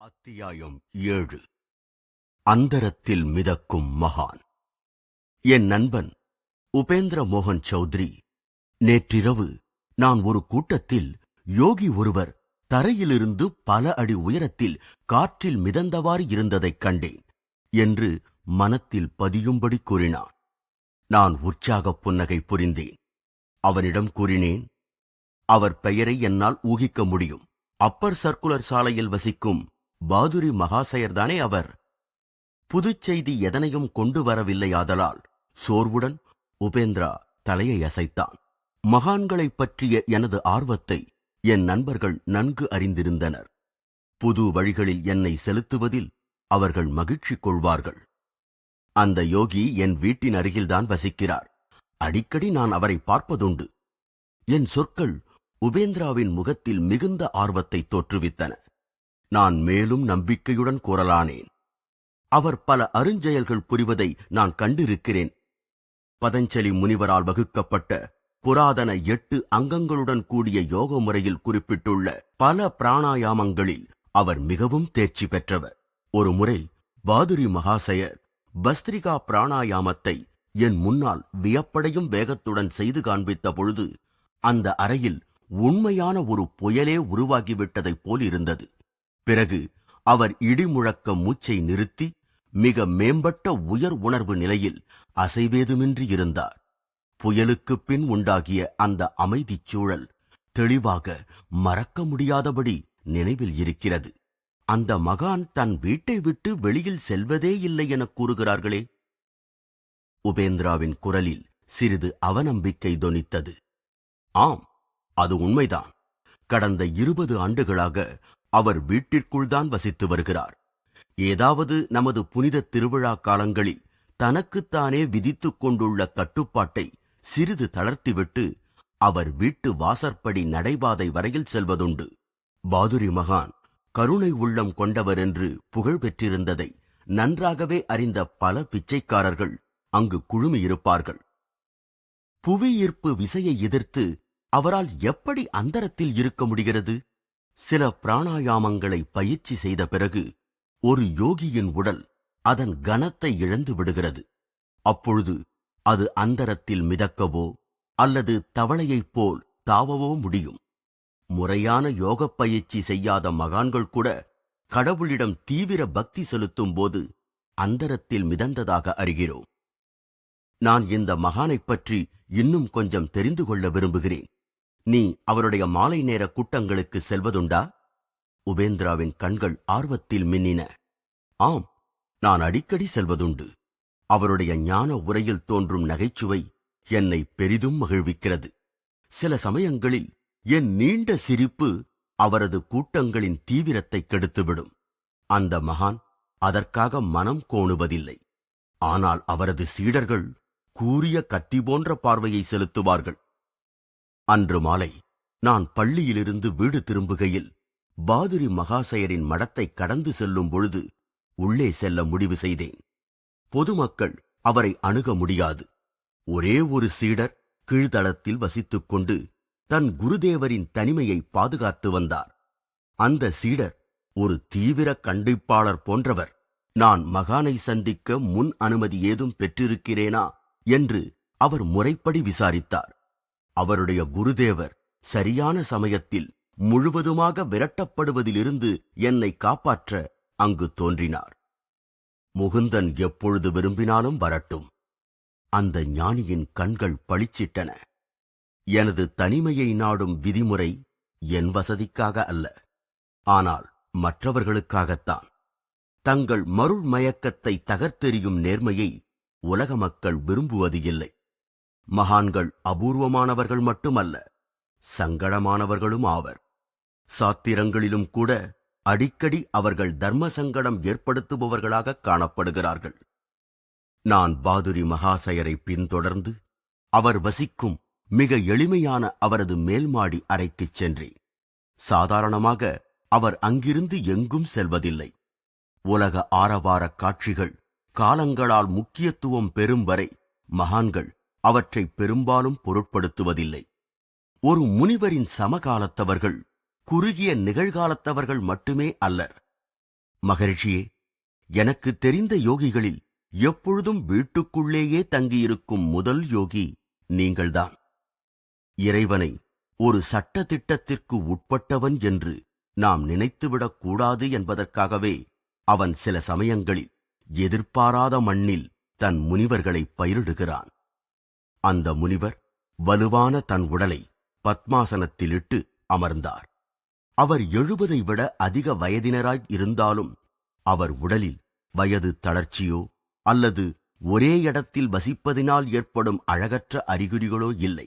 அத்தியாயம் ஏழு. அந்தரத்தில் மிதக்கும் மகான். என் நண்பன் உபேந்திர மோகன் சௌத்ரி நேற்றிரவு நான் ஒரு கூட்டத்தில் யோகி ஒருவர் தரையிலிருந்து பல அடி உயரத்தில் காற்றில் மிதந்தவாறு இருந்ததைக் கண்டேன் என்று மனத்தில் பதியும்படி கூறினான். நான் உற்சாகப் புன்னகை புரிந்தேன். அவனிடம் கூறினேன் அவர் பெயரை என்னால் ஊகிக்க முடியும். அப்பர் சர்க்குலர் சாலையில் வசிக்கும் பாதுரி மகாசயர்தானே அவர்? புதுச் செய்தி எதனையும் கொண்டு வரவில்லையாதலால் சோர்வுடன் உபேந்திரா தலையை அசைத்தான். மகான்களைப் பற்றிய எனது ஆர்வத்தை என் நண்பர்கள் நன்கு அறிந்திருந்தனர். புது வழிகளில் என்னை செலுத்துவதில் அவர்கள் மகிழ்ச்சி கொள்வார்கள். அந்த யோகி என் வீட்டின் அருகில்தான் வசிக்கிறார். அடிக்கடி நான் அவரை பார்ப்பதுண்டு. என் சொற்கள் உபேந்திராவின் முகத்தில் மிகுந்த ஆர்வத்தை தோற்றுவித்தன. நான் மேலும் நம்பிக்கையுடன் கூறலானேன். அவர் பல அருஞ்செயல்கள் புரிவதை நான் கண்டிருக்கிறேன். பதஞ்சலி முனிவரால் வகுக்கப்பட்ட புராதன எட்டு அங்கங்களுடன் கூடிய யோக முறையில் குறிப்பிட்டுள்ள பல பிராணாயாமங்களில் அவர் மிகவும் தேர்ச்சி பெற்றவர். ஒரு முறை பாதுரி மகாசயர் பஸ்திரிகா பிராணாயாமத்தை என் முன்னால் வியப்படையும் வேகத்துடன் செய்து காண்பித்த பொழுது அந்த அறையில் உண்மையான ஒரு புயலே உருவாகிவிட்டதைப் போல் இருந்தது பிறகு அவர் இடிமுழக்க மூச்சை நிறுத்தி மிக மேம்பட்ட உயர் உணர்வு நிலையில் அசைவேதுமின்றி இருந்தார். புயலுக்குப் பின் உண்டாகிய அந்த அமைதிச் சூழல் தெளிவாக மறக்க முடியாதபடி நினைவில் இருக்கிறது. அந்த மகான் தன் வீட்டை விட்டு வெளியில் செல்வதே இல்லை என கூறுகிறார்களே. உபேந்திராவின் குரலில் சிறிது அவநம்பிக்கை தொனித்தது. ஆம் அது உண்மைதான். கடந்த இருபது ஆண்டுகளாக அவர் வீட்டிற்குள்தான் வசித்து வருகிறார். ஏதாவது நமது புனித திருவிழா காலங்களில் தனக்குத்தானே விதித்துக் கொண்டுள்ள கட்டுப்பாட்டை சிறிது தளர்த்திவிட்டு அவர் வீட்டு வாசற்படி நடைபாதை வரையில் செல்வதுண்டு. பாதுரி மகான் கருணை உள்ளம் கொண்டவர் என்று புகழ் பெற்றிருந்ததை நன்றாகவே அறிந்த பல பிச்சைக்காரர்கள் அங்கு குழுமியிருப்பார்கள். புவி ஈர்ப்பு விசையை எதிர்த்து அவரால் எப்படி அந்தரத்தில் இருக்க முடிகிறது? சில பிராணாயாமங்களை பயிற்சி செய்த பிறகு ஒரு யோகியின் உடல் அதன் கனத்தை இழந்து விடுகிறது. அப்பொழுது அது அந்தரத்தில் மிதக்கவோ அல்லது தவளையைப் போல் தாவவோ முடியும். முறையான யோகப் பயிற்சி செய்யாத மகான்கள் கூட கடவுளிடம் தீவிர பக்தி செலுத்தும் போது அந்தரத்தில் மிதந்ததாக அறிகிறோம். நான் இந்த மகானைப் பற்றி இன்னும் கொஞ்சம் தெரிந்து கொள்ள விரும்புகிறேன். நீ அவருடைய மாலை நேர கூட்டங்களுக்கு செல்வதுண்டா? உபேந்திராவின் கண்கள் ஆர்வத்தில் மின்னின. ஆம் நான் அடிக்கடி செல்வதுண்டு. அவருடைய ஞான உரையில் தோன்றும் நகைச்சுவை என்னை பெரிதும் மகிழ்விக்கிறது. சில சமயங்களில் என் நீண்ட சிரிப்பு அவரது கூட்டங்களின் தீவிரத்தை கெடுத்துவிடும். அந்த மகான் அதற்காக மனம் கோணுவதில்லை. ஆனால் அவரது சீடர்கள் கூரிய கத்தி போன்ற பார்வையை செலுத்துவார்கள். அன்று மாலை நான் பள்ளியிலிருந்து வீடு திரும்புகையில் பாதுரி மகாசயரின் மடத்தை கடந்து செல்லும் பொழுது உள்ளே செல்ல முடிவு செய்தேன். பொதுமக்கள் அவரை அணுக முடியாது. ஒரே ஒரு சீடர் கீழ்தளத்தில் வசித்துக் கொண்டு தன் குருதேவரின் தனிமையை பாதுகாத்து வந்தார். அந்த சீடர் ஒரு தீவிர கண்டிப்பாளர் போன்றவர். நான் மகானை சந்திக்க முன் அனுமதி ஏதும் பெற்றிருக்கிறேனா என்று அவர் முறைப்படி விசாரித்தார். அவருடைய குருதேவர் சரியான சமயத்தில் முழுவதுமாக விரட்டப்படுவதிலிருந்து என்னை காப்பாற்ற அங்கு தோன்றினார். முகுந்தன் எப்பொழுது விரும்பினாலும் வரட்டும். அந்த ஞானியின் கண்கள் பளிச்சிட்டன. எனது தனிமையை நாடும் விதிமுறை என் வசதிக்காக அல்ல. ஆனால் மற்றவர்களுக்காகத்தான். தங்கள் மருள் மயக்கத்தை தகர்த்தெறியும் நேர்மையை உலக மக்கள் விரும்புவது இல்லை மகான்கள் அபூர்வமானவர்கள் மட்டுமல்ல சங்கடமானவர்களும் ஆவர். சாத்திரங்களிலும் கூட அடிக்கடி அவர்கள் தர்ம சங்கடம் ஏற்படுத்துபவர்களாக காணப்படுகிறார்கள். நான் பாதுரி மகாசயரை பின்தொடர்ந்து அவர் வசிக்கும் மிக எளிமையான அவரது மேல்மாடி அறைக்குச் சென்றேன். சாதாரணமாக அவர் அங்கிருந்து எங்கும் செல்வதில்லை. உலக ஆரவார காட்சிகள் காலங்களால் முக்கியத்துவம் பெறும் வரை மகான்கள் அவற்றை பெரும்பாலும் பொருட்படுத்துவதில்லை. ஒரு முனிவரின் சமகாலத்தவர்கள் குறுகிய நிகழ்காலத்தவர்கள் மட்டுமே அல்லர். மகரிஷியே எனக்கு தெரிந்த யோகிகளில் எப்பொழுதும் வீட்டுக்குள்ளேயே தங்கியிருக்கும் முதல் யோகி நீங்கள்தான். இறைவனை ஒரு சட்ட திட்டத்திற்கு உட்பட்டவன் என்று நாம் நினைத்துவிடக் கூடாது என்பதற்காகவே அவன் சில சமயங்களில் எதிர்பாராத மண்ணில் தன் முனிவர்களை பயிரிடுகிறான். அந்த முனிவர் வலுவான தன் உடலை பத்மாசனத்திலிட்டு அமர்ந்தார். அவர் எழுபதை விட அதிக வயதினராய் இருந்தாலும் அவர் உடலில் வயது தளர்ச்சியோ அல்லது ஒரே இடத்தில் வசிப்பதினால் ஏற்படும் அழகற்ற அறிகுறிகளோ இல்லை.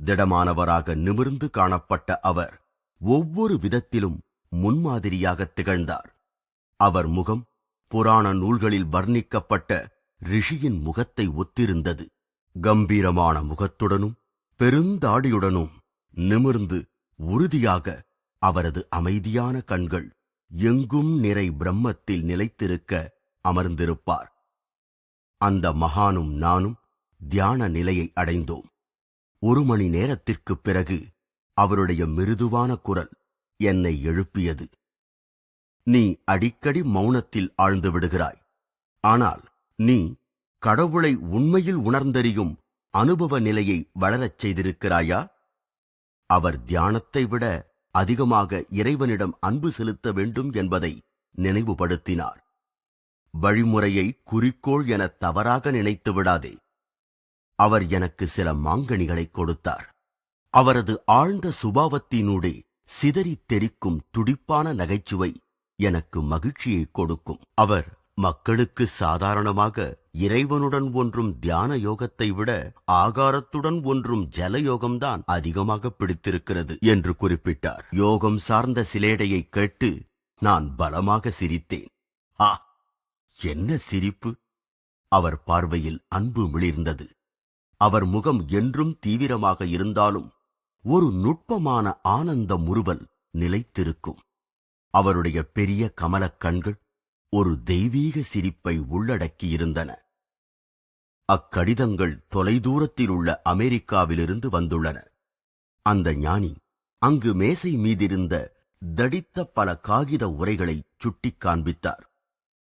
திடமானவராக நிமிர்ந்து காணப்பட்ட அவர் ஒவ்வொரு விதத்திலும் முன்மாதிரியாக திகழ்ந்தார். அவர் முகம் புராண நூல்களில் வர்ணிக்கப்பட்ட ரிஷியின் முகத்தை ஒத்திருந்தது. கம்பீரமான முகத்துடனும் பெருந்தாடியுடனும் நிமிர்ந்து உறுதியாக அவரது அமைதியான கண்கள் எங்கும் நிறை பிரம்மத்தில் நிலைத்திருக்க அமர்ந்திருப்பார். அந்த மகானும் நானும் தியான நிலையை அடைந்தோம். ஒரு மணி நேரத்திற்குப் பிறகு அவருடைய மிருதுவான குரல் என்னை எழுப்பியது. நீ அடிக்கடி மௌனத்தில் ஆழ்ந்து விடுகிறாய். ஆனால் நீ கடவுளை உண்மையில் உணர்ந்தறியும் அனுபவ நிலையை வளரச் செய்திருக்கிறாயா? அவர் தியானத்தை விட அதிகமாக இறைவனிடம் அன்பு செலுத்த வேண்டும் என்பதை நினைவுபடுத்தினார். வழிமுறையை குறிக்கோள் என தவறாக நினைத்து விடாதே. அவர் எனக்கு சில மாங்கனிகளை கொடுத்தார். அவரது ஆழ்ந்த சுபாவத்தினூடே சிதறித் தெரிக்கும் துடிப்பான நகைச்சுவை எனக்கு மகிழ்ச்சியை கொடுக்கும். அவர் மக்களுக்கு சாதாரணமாக இறைவனுடன் ஒன்றும் தியான யோகத்தை விட ஆகாரத்துடன் ஒன்றும் ஜல யோகம்தான் அதிகமாக பிடித்திருக்கிறது என்று குறிப்பிட்டார். யோகம் சார்ந்த சிலேடையை கேட்டு நான் பலமாக சிரித்தேன். ஆ என்ன சிரிப்பு? அவர் பார்வையில் அன்பு மிளிர்ந்தது. அவர் முகம் என்றும் தீவிரமாக இருந்தாலும் ஒரு நுட்பமான ஆனந்த முறுவல் நிலைத்திருக்கும். அவருடைய பெரிய கமலக் கண்கள் ஒரு தெய்வீக சிரிப்பை உள்ளடக்கியிருந்தன. அக்கடிதங்கள் தொலைதூரத்தில் உள்ள அமெரிக்காவிலிருந்து வந்துள்ளன. அந்த ஞானி அங்கு மேசை மீதிருந்த தடித்த பல காகித உரைகளை சுட்டிக் காண்பித்தார்.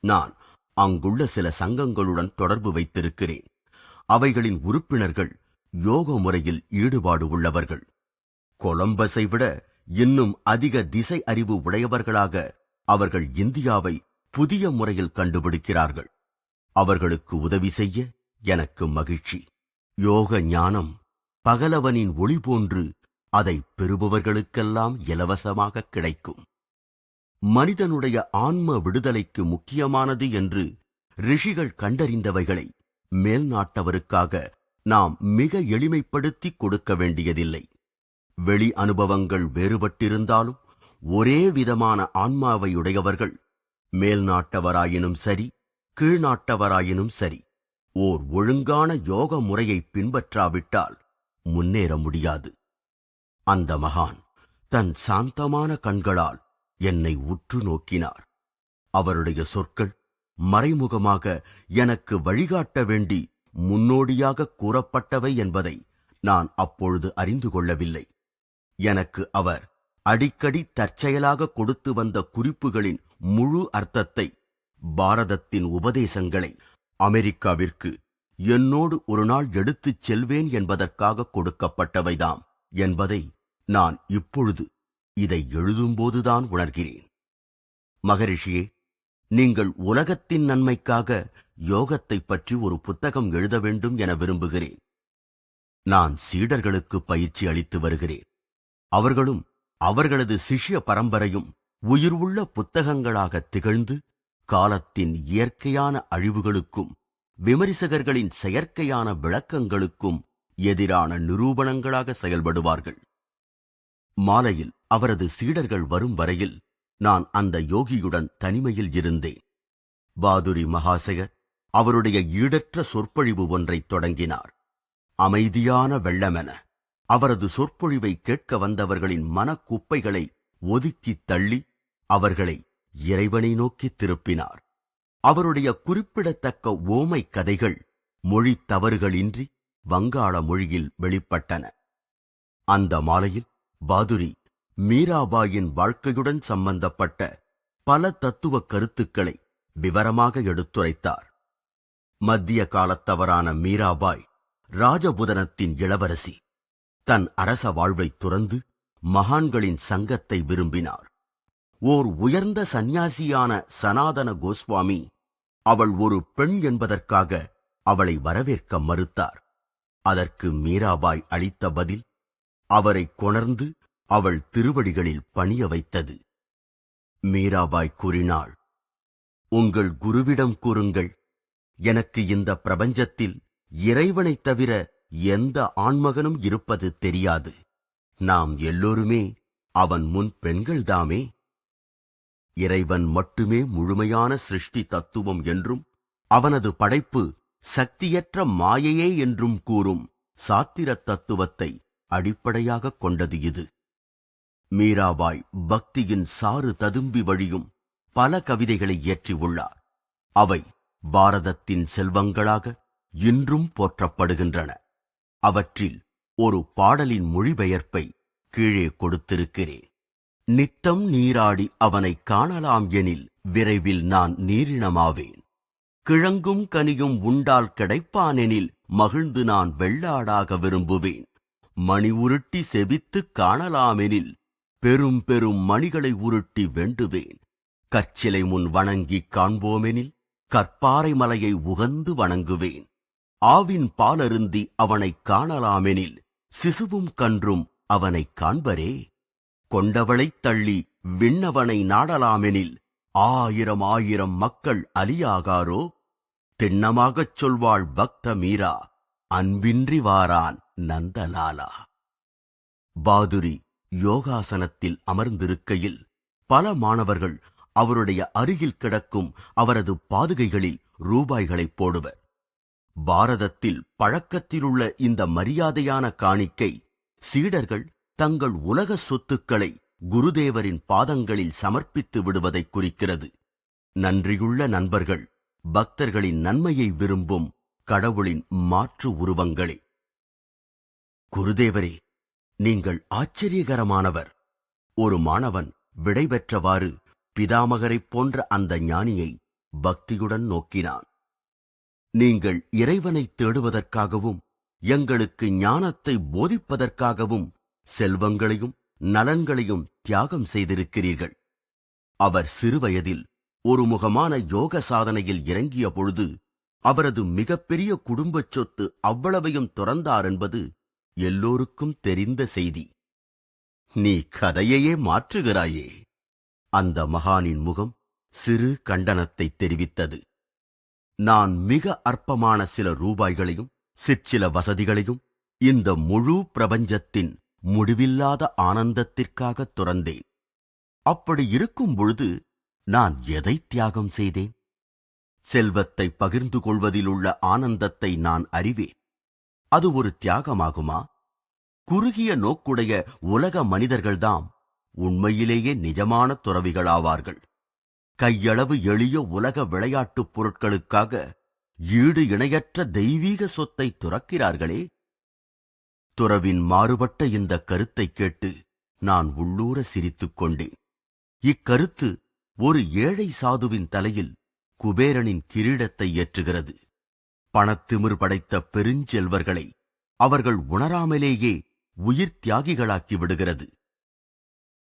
நான் அங்குள்ள சில சங்கங்களுடன் தொடர்பு வைத்திருக்கிறேன். அவைகளின் உறுப்பினர்கள் யோக முறையில் ஈடுபாடு உள்ளவர்கள். கொலம்பஸை விட இன்னும் அதிக திசை அறிவு உடையவர்களாக அவர்கள் இந்தியாவை புதிய முறையில் கண்டுபிடிக்கிறார்கள். அவர்களுக்கு உதவி செய்ய எனக்கு மகிழ்ச்சி. யோக ஞானம் பகலவனின் ஒளி போன்று அதை பெறுபவர்களுக்கெல்லாம் இலவசமாக கிடைக்கும். மனிதனுடைய ஆன்ம விடுதலைக்கு முக்கியமானது என்று ரிஷிகள் கண்டறிந்தவைகளை மேல்நாட்டவருக்காக நாம் மிக எளிமைப்படுத்தி கொடுக்க வேண்டியதில்லை. வெளி அனுபவங்கள் வேறுபட்டிருந்தாலும் ஒரே விதமான ஆன்மாவையுடையவர்கள் மேல்நாட்டவராயினும் சரி கீழ்நாட்டவராயினும் சரி. ஓர் ஒழுங்கான யோக முறையை பின்பற்றாவிட்டால் முன்னேற முடியாது. அந்த மகான் தன் சாந்தமான கண்களால் என்னை உற்று நோக்கினார். அவருடைய சொற்கள் மறைமுகமாக எனக்கு வழிகாட்ட வேண்டி முன்னோடியாக கூறப்பட்டவை என்பதை நான் அப்பொழுது அறிந்து கொள்ளவில்லை. எனக்கு அவர் அடிக்கடி தற்செயலாக கொடுத்து வந்த குறிப்புகளின் முழு அர்த்தத்தை பாரதத்தின் உபதேசங்களை அமெரிக்காவிற்கு என்னோடு ஒரு நாள் எடுத்துச் செல்வேன் என்பதற்காக கொடுக்கப்பட்டவைதாம் என்பதை நான் இப்பொழுது இதை எழுதும்போதுதான் உணர்கிறேன். மகரிஷியே நீங்கள் உலகத்தின் நன்மைக்காக யோகத்தைப் பற்றி ஒரு புத்தகம் எழுத வேண்டும் என விரும்புகிறேன். நான் சீடர்களுக்கு பயிற்சி அளித்து வருகிறேன். அவர்களும் அவர்களது சிஷ்ய பரம்பரையும் உயிர் உள்ள புத்தகங்களாக திகழ்ந்து காலத்தின் இயற்கையான அழிவுகளுக்கும் விமரிசகர்களின் செயற்கையான விளக்கங்களுக்கும் எதிரான நிரூபணங்களாக செயல்படுவார்கள். மாலையில் அவரது சீடர்கள் வரும் வரையில் நான் அந்த யோகியுடன் தனிமையில் இருந்தேன். பாதுரி மகாசயர் அவருடைய ஈடற்ற சொற்பொழிவு ஒன்றைத் தொடங்கினார். அமைதியான வெள்ளமென அவரது சொற்பொழிவை கேட்க வந்தவர்களின் மனக்குப்பைகளை ஒதுக்கித் தள்ளி அவர்களை இறைவனை நோக்கி திருப்பினார். அவருடைய குறிப்பிடத்தக்க ஓமை கதைகள் மொழி தவறுகளின்றி வங்காள மொழியில் வெளிப்பட்டன. அந்த மாலையில் பாதுரி மீராபாயின் வாழ்க்கையுடன் சம்பந்தப்பட்ட பல தத்துவ கருத்துக்களை விவரமாக எடுத்துரைத்தார். மத்திய காலத்தவரான மீராபாய் ராஜபுதனத்தின் இளவரசி தன் அரச வாழ்வை துறந்து மகான்களின் சங்கத்தை விரும்பினார். ஓர் உயர்ந்த சந்நியாசியான சனாதன கோஸ்வாமி. அவள் ஒரு பெண் என்பதற்காக அவளை வரவேற்க மறுத்தார். அதற்கு மீராபாய் அளித்த பதில் அவரை கொணர்ந்து அவள் திருவடிகளில் பணிய வைத்தது. மீராபாய் கூறினாள் உங்கள் குருவிடம் கூறுங்கள். எனக்கு இந்த பிரபஞ்சத்தில் இறைவனைத் தவிர எந்த ஆண்மகனும் இருப்பது தெரியாது. நாம் எல்லோருமே அவன் முன் பெண்கள்தாமே. இறைவன் மட்டுமே முழுமையான சிருஷ்டி தத்துவம் என்றும் அவனது படைப்பு சக்தியற்ற மாயையே என்றும் கூறும் சாத்திர தத்துவத்தை அடிப்படையாகக் கொண்டது இது. மீராபாய் பக்தியின் சாறு ததும்பி வழியும் பல கவிதைகளை இயற்றியுள்ளார் அவை பாரதத்தின் செல்வங்களாக இன்றும் போற்றப்படுகின்றன. அவற்றில் ஒரு பாடலின் மொழிபெயர்ப்பை கீழே கொடுத்திருக்கிறேன். நித்தம் நீராடி அவனைக் காணலாம் எனில் விரைவில் நான் நீரினமாவேன். கிழங்கும் கனியும் உண்டால் கிடைப்பானெனில் மகிழ்ந்து நான் வெள்ளாடாக விரும்புவேன். மணி உருட்டி செவித்துக் காணலாமெனில் பெரும் பெரும் மணிகளை உருட்டி வேண்டுவேன். கற்சிலை முன் வணங்கிக் காண்போமெனில் கற்பாறை மலையை உகந்து வணங்குவேன். ஆவின் பாலருந்தி அவனைக் காணலாமெனில் சிசுவும் கன்றும் அவனைக் காண்பரே. கொண்டவளைத் தள்ளி விண்ணவனை நாடலாமெனில் ஆயிரம் ஆயிரம் மக்கள் அலியாகாரோ திண்ணமாகச் சொல்வாள் பக்த மீரா அன்பின்றி வாரான் நந்தலாலா. பாதுரி யோகாசனத்தில் அமர்ந்திருக்கையில் பல மாணவர்கள் அவருடைய அருகில் கிடக்கும் அவரது பாதுகைகளில் ரூபாய்களை போடுவர். பாரதத்தில் பழக்கத்திலுள்ள இந்த மரியாதையான காணிக்கை சீடர்கள் தங்கள் உலக சொத்துக்களை குருதேவரின் பாதங்களில் சமர்ப்பித்து விடுவதைக் குறிக்கிறது. நன்றியுள்ள நண்பர்கள் பக்தர்களின் நன்மையை விரும்பும் கடவுளின் மாற்று உருவங்களே. குருதேவரே நீங்கள் ஆச்சரியகரமானவர். ஒரு மாணவன் விடைபெற்றவாறு பிதாமகரைப் போன்ற அந்த ஞானியை பக்தியுடன் நோக்கினான். நீங்கள் இறைவனைத் தேடுவதற்காகவும் எங்களுக்கு ஞானத்தை போதிப்பதற்காகவும் செல்வங்களையும் நலன்களையும் தியாகம் செய்திருக்கிறீர்கள். அவர் சிறுவயதில் ஒரு முகமான யோக சாதனையில் இறங்கிய பொழுது அவரது மிகப்பெரிய குடும்பச் சொத்து அவ்வளவையும் துறந்தார் என்பது எல்லோருக்கும் தெரிந்த செய்தி. நீ கதையையே மாற்றுகிறாயே அந்த மகானின் முகம் சிறு கண்டனத்தை தெரிவித்தது. நான் மிக அற்பமான சில ரூபாய்களையும் சிற்சில வசதிகளையும் இந்த முழு பிரபஞ்சத்தின் முடிவில்லாத ஆனந்தத்திற்காக துறந்தேன். அப்படி இருக்கும் பொழுது நான் எதை தியாகம் செய்தேன்? செல்வத்தை பகிர்ந்து கொள்வதிலுள்ள ஆனந்தத்தை நான் அறிவேன். அது ஒரு தியாகமாகுமா? குறுகிய நோக்குடைய உலக மனிதர்கள்தாம் உண்மையிலேயே நிஜமான துறவிகளாவார்கள். கையளவு எளிய உலக விளையாட்டுப் பொருட்களுக்காக ஈடு இணையற்ற தெய்வீக சொத்தை துறக்கிறார்களே. துறவின் மாறுபட்ட இந்த கருத்தைக் கேட்டு நான் உள்ளூர சிரித்துக் கொண்டேன். இக்கருத்து ஒரு ஏழை சாதுவின் தலையில் குபேரனின் கிரீடத்தை ஏற்றுகிறது. பணத்திமிர் படைத்த பெருஞ்செல்வர்களை அவர்கள் உணராமலேயே உயிர் தியாகிகளாக்கி விடுகிறது.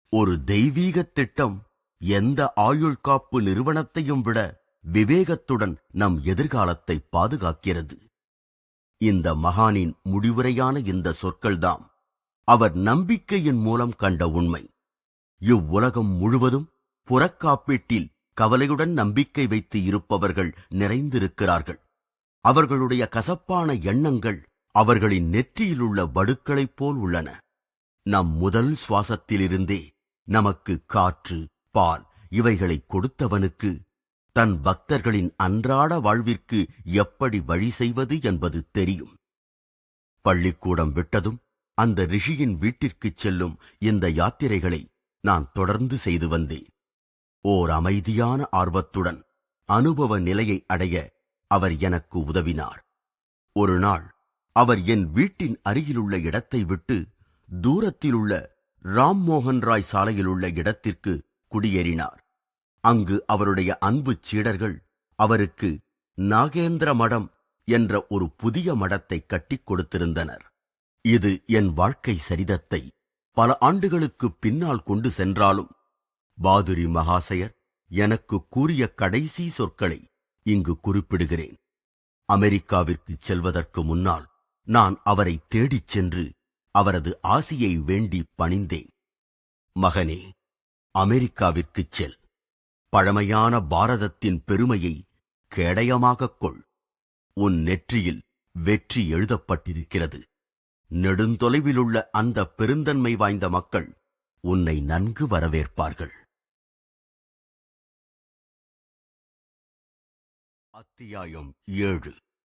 ஒரு தெய்வீக திட்டம் எந்த ஆயுள் காப்பு நிறுவனத்தையும் விட விவேகத்துடன் நம் எதிர்காலத்தை பாதுகாக்கிறது. இந்த மகானின் முடிவுரையான இந்த சொற்கள்தாம் அவர் நம்பிக்கையின் மூலம் கண்ட உண்மை. இவ்வுலகம் முழுவதும் புறக்காப்பீட்டில் கவலையுடன் நம்பிக்கை வைத்து இருப்பவர்கள் நிறைந்திருக்கிறார்கள். அவர்களுடைய கசப்பான எண்ணங்கள் அவர்களின் நெற்றியிலுள்ள வடுக்களைப் போல் உள்ளன. நம் முதல் சுவாசத்திலிருந்தே நமக்கு காற்று பால் இவைகளை கொடுத்தவனுக்கு தன் பக்தர்களின் அன்றாட வாழ்விற்கு எப்படி வழி செய்வது என்பது தெரியும். பள்ளிக்கூடம் விட்டதும் அந்த ரிஷியின் வீட்டிற்குச் செல்லும் இந்த யாத்திரைகளை நான் தொடர்ந்து செய்து வந்தேன். ஓர் அமைதியான ஆர்வத்துடன் அனுபவ நிலையை அடைய அவர் எனக்கு உதவினார். ஒரு நாள் அவர் என் வீட்டின் அருகிலுள்ள இடத்தை விட்டு தூரத்திலுள்ள ராம் மோகன் ராய் சாலையிலுள்ள இடத்திற்கு குடியேறினார். அங்கு அவருடைய அன்பு சீடர்கள் அவருக்கு நாகேந்திர மடம் என்ற ஒரு புதிய மடத்தை கட்டிக் கொடுத்திருந்தனர். இது என் வாழ்க்கை சரிதத்தை பல ஆண்டுகளுக்கு பின்னால் கொண்டு சென்றாலும் பாதுரி மகாசயர் எனக்கு கூறிய கடைசி சொற்களை இங்கு குறிப்பிடுகிறேன். அமெரிக்காவிற்கு செல்வதற்கு முன்னால் நான் அவரை தேடிச் சென்று அவரது ஆசியை வேண்டி பணிந்தேன். மகனே அமெரிக்காவிற்குச் செல். பழமையான பாரதத்தின் பெருமையை கேடயமாகக் கொள். உன் நெற்றியில் வெற்றி எழுதப்பட்டிருக்கிறது. நெடுந்தொலைவிலுள்ள அந்த பெருந்தன்மை வாய்ந்த மக்கள் உன்னை நன்கு வரவேற்பார்கள். அத்தியாயம் ஏழு.